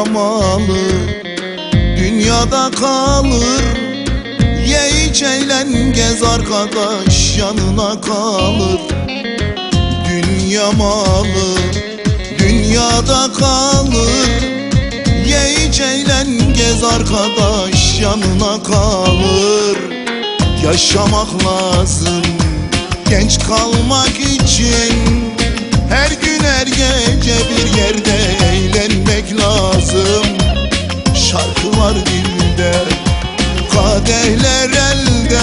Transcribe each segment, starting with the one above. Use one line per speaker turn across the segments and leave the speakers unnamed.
Dünya malı dünyada kalır. Ye iç eğlen gez arkadaş yanına kalır. Dünya malı dünyada kalır. Ye iç eğlen gez arkadaş yanına kalır. Yaşamak lazım genç kalmak için Her gün her gece bir yerde eğlenmek lazım. Şarkılar dilde, kadehler elde.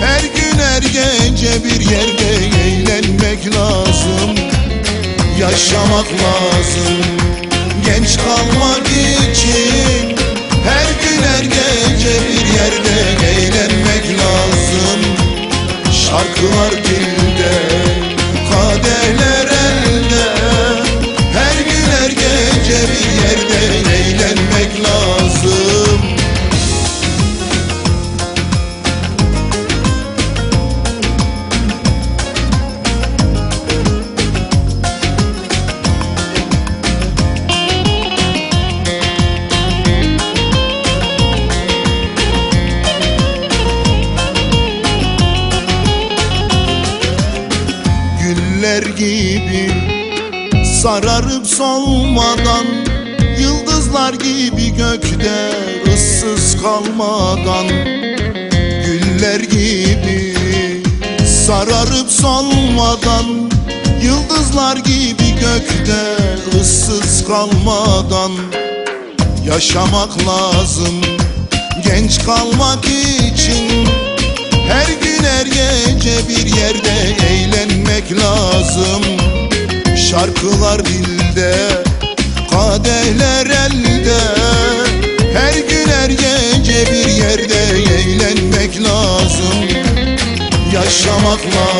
Her gün her gece bir yerde eğlenmek lazım. Yaşamak lazım genç kalmak için. Her gün her gece bir gibi. Sararıp solmadan Yıldızlar gibi gökte ıssız kalmadan. Güller gibi sararıp solmadan Yıldızlar gibi gökte ıssız kalmadan. Yaşamak lazım genç kalmak için. Her gün her gece bir yerde eğlenmek lazım. Şarkılar dilde, kadehler elde. Her gün her gece bir yerde eğlenmek lazım. Yaşamak lazım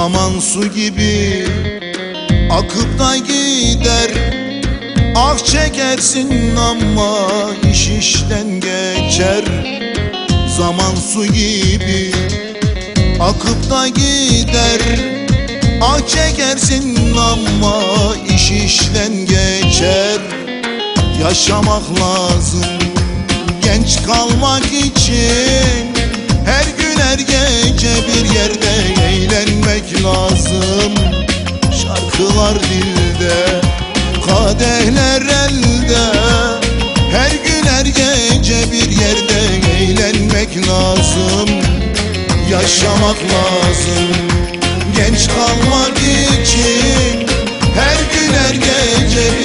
Zaman su gibi akıp da gider. Ah çekersin ama iş işten geçer. Zaman su gibi akıp da gider. Ah çekersin ama iş işten geçer. Yaşamak lazım genç kalmak için Her gece bir yerde eğlenmek lazım. Şarkılar dilde, kadehler elde. Her gün her gece bir yerde eğlenmek lazım. Yaşamak lazım. Genç kalmak için Her gün her gece